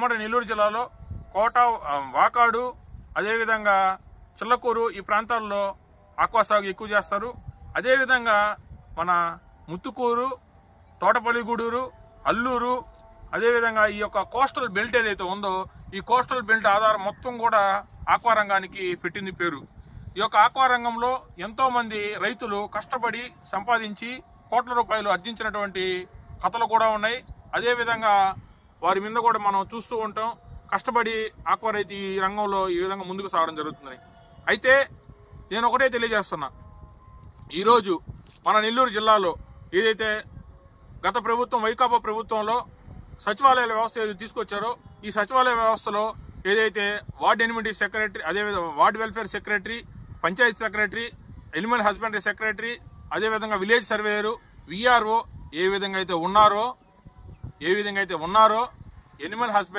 ఉమ్మడి నెల్లూరు జిల్లాలో కోట వాకాడు అదేవిధంగా చిల్లకూరు ఈ ప్రాంతాల్లో ఆక్వా సాగు ఎక్కువ చేస్తారు. అదేవిధంగా మన ముత్తుకూరు తోటపల్లిగూడూరు అల్లూరు అదేవిధంగా ఈ యొక్క కోస్టల్ బెల్ట్ ఏదైతే ఉందో ఈ కోస్టల్ బెల్ట్ ఆధారం మొత్తం కూడా ఆక్వా రంగానికి పెట్టింది పేరు. ఈ యొక్క ఆక్వా రంగంలో ఎంతోమంది రైతులు కష్టపడి సంపాదించి కోట్ల రూపాయలు అర్జించినటువంటి కథలు కూడా ఉన్నాయి. అదేవిధంగా వారి మీద కూడా మనం చూస్తూ ఉంటాం. కష్టపడి ఆక్వా రైతు ఈ రంగంలో ఈ విధంగా ముందుకు సాగడం జరుగుతుంది అయితే నేను ఒకటే తెలియజేస్తున్నా. ఈరోజు మన నెల్లూరు జిల్లాలో ఏదైతే గత ప్రభుత్వం వైకాపా ప్రభుత్వంలో సచివాలయ వ్యవస్థ ఏది తీసుకొచ్చారో ఈ సచివాలయ వ్యవస్థలో ఏదైతే వార్డ్ ఎనిమిటీ సెక్రటరీ అదేవిధంగా ward welfare secretary panchayat secretary animal husbandry secretary అదేవిధంగా విలేజ్ సర్వేయరు విఆర్ఓ ఏ విధంగా అయితే ఉన్నారో ఏ విధంగా అయితే ఉన్నారో ఎనిమల్ హస్బెండ్